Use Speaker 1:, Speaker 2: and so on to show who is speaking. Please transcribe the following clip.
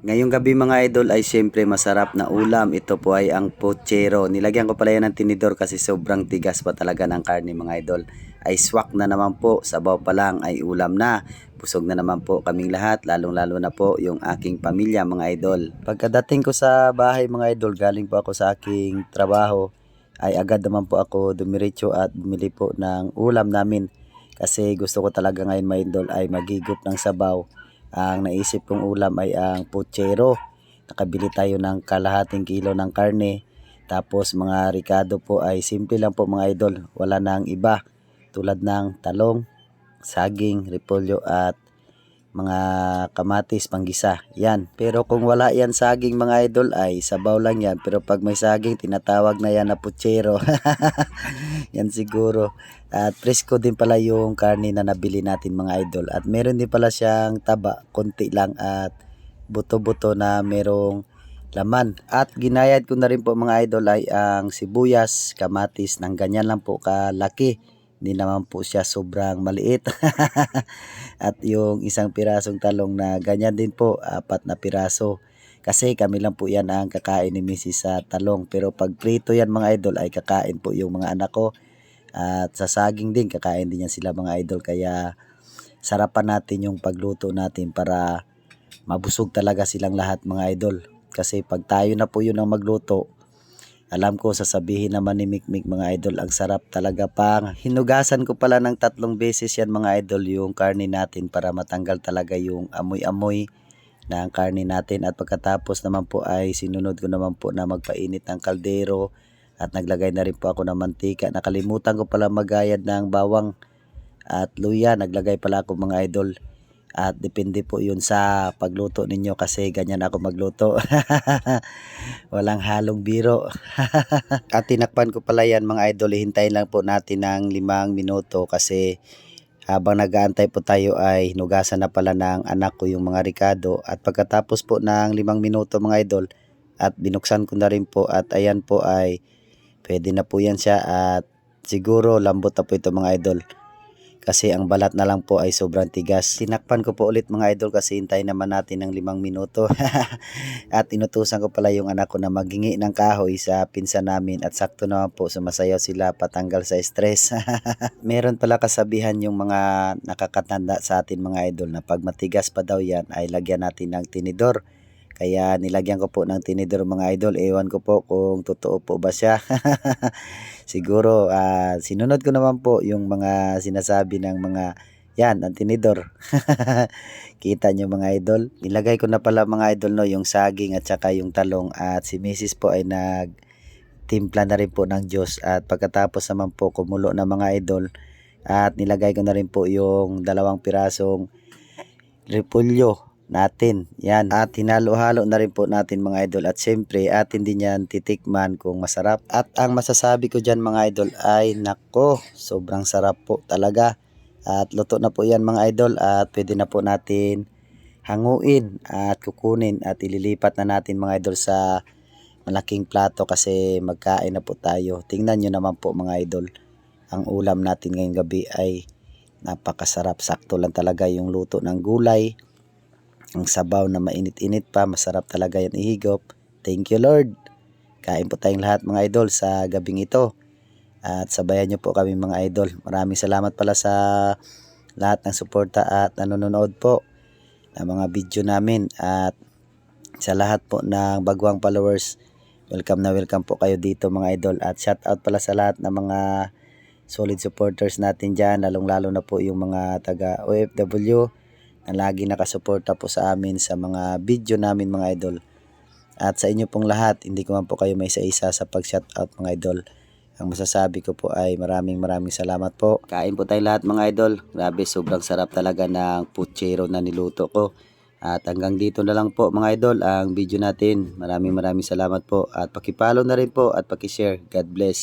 Speaker 1: Ngayong gabi mga idol ay siyempre masarap na ulam. Ito po ay ang pochero. Nilagyan ko pala yan ng tinidor kasi sobrang tigas pa talaga ng karne mga idol. Ay swak na naman po. Sabaw pa lang ay ulam na. Busog na naman po kaming lahat. Lalong lalo na po yung aking pamilya mga idol. Pagkadating ko sa bahay mga idol, galing po ako sa aking trabaho. Ay agad naman po ako dumiretso at bumili po ng ulam namin. Kasi gusto ko talaga ngayon mga idol ay magigop ng sabaw. Ang naisip kong ulam ay ang puchero. Nakabili tayo ng kalahating kilo ng karne. Tapos mga ricado po ay simple lang po mga idol. Wala nang iba. Tulad ng talong, saging, repolyo at mga kamatis, panggisa. Yan. Pero kung wala yan saging mga idol ay sabaw lang yan. Pero pag may saging, tinatawag na yan na puchero. yan siguro. At presko din pala yung karne na nabili natin mga idol. At meron din pala siyang taba, konti lang at buto-buto na merong laman. At ginayad ko na rin po mga idol ay ang sibuyas, kamatis ng ganyan lang po kalaki. Hindi naman po siya sobrang maliit. At yung isang pirasong talong na ganyan din po, apat na piraso. Kasi kami lang po yan ang kakain ni Mrs. sa talong. Pero pag prito yan mga idol ay kakain po yung mga anak ko. At sa saging din, kakain din yan sila mga idol. Kaya sarapan natin yung pagluto natin para mabusog talaga silang lahat mga idol. Kasi pag tayo na po yun ang magluto, alam ko sasabihin naman ni Mikmik mga idol, ang sarap talaga pang. Hinugasan ko pala ng tatlong beses yan mga idol yung karne natin para matanggal talaga yung amoy-amoy ng karne natin. At pagkatapos naman po ay sinunod ko naman po na magpainit ng kaldero at naglagay na rin po ako ng mantika. Nakalimutan ko pala magayad ng bawang at luya. Naglagay pala ako mga idol. At depende po yun sa pagluto ninyo kasi ganyan ako magluto. Walang halong biro. At tinakpan ko pala yan mga idol. Hintayin lang po natin ng limang minuto kasi habang nag-aantay po tayo ay hinugasan na pala ng anak ko yung mga ricado. At pagkatapos po ng limang minuto mga idol at binuksan ko na rin po at ayan po ay pwede na po yan siya at siguro lambot na po ito mga idol kasi ang balat na lang po ay sobrang tigas. Tinakpan ko po ulit mga idol kasi hintay naman natin ng limang minuto. at inutusan ko pala yung anak ko na magingi ng kahoy sa pinsa namin at sakto naman po sumasayaw sila patanggal sa stress. Meron pala kasabihan yung mga nakakatanda sa atin mga idol na pag matigas pa daw yan ay lagyan natin ng tinidor. Kaya nilagyan ko po ng tinidor mga idol. Ewan ko po kung totoo po ba siya. Siguro ah, sinunod ko naman po yung mga sinasabi ng mga yan, ang tinidor. Kita nyo mga idol. Nilagay ko na pala mga idol no, yung saging at saka yung talong at si Mrs. po ay nag timpla na rin po ng Diyos at pagkatapos naman po kumulo na mga idol at nilagay ko na rin po yung dalawang pirasong repulyo natin. Yan. At hinalo-halo na rin po natin mga idol. At syempre, atin din yan titikman kung masarap. At ang masasabi ko dyan mga idol ay nako, sobrang sarap po talaga. At luto na po yan mga idol at pwede na po natin hanguin at kukunin at ililipat na natin mga idol sa malaking plato kasi magkain na po tayo. Tingnan nyo naman po mga idol. Ang ulam natin ngayong gabi ay napakasarap. Sakto lang talaga yung luto ng gulay ang sabaw na mainit-init pa, masarap talaga yan ihigop. Thank you Lord. Kain po tayong lahat mga idol sa gabing ito. At sabayan nyo po kami mga idol. Maraming salamat pala sa lahat ng suporta at nanonood po ng mga video namin. At sa lahat po ng bagwang followers, welcome na welcome po kayo dito mga idol. At shout out pala sa lahat ng mga solid supporters natin dyan, lalong lalo na po yung mga taga OFW na lagi nakasuporta po sa amin sa mga video namin mga idol. At sa inyo pong lahat, hindi ko man po kayo may isa-isa sa pag-shoutout mga idol. Ang masasabi ko po ay maraming maraming salamat po. Kain po tayo lahat mga idol. Grabe, sobrang sarap talaga ng puchero na niluto ko. At hanggang dito na lang po mga idol ang video natin. Maraming maraming salamat po. At pakipalo na rin po at pakishare. God bless.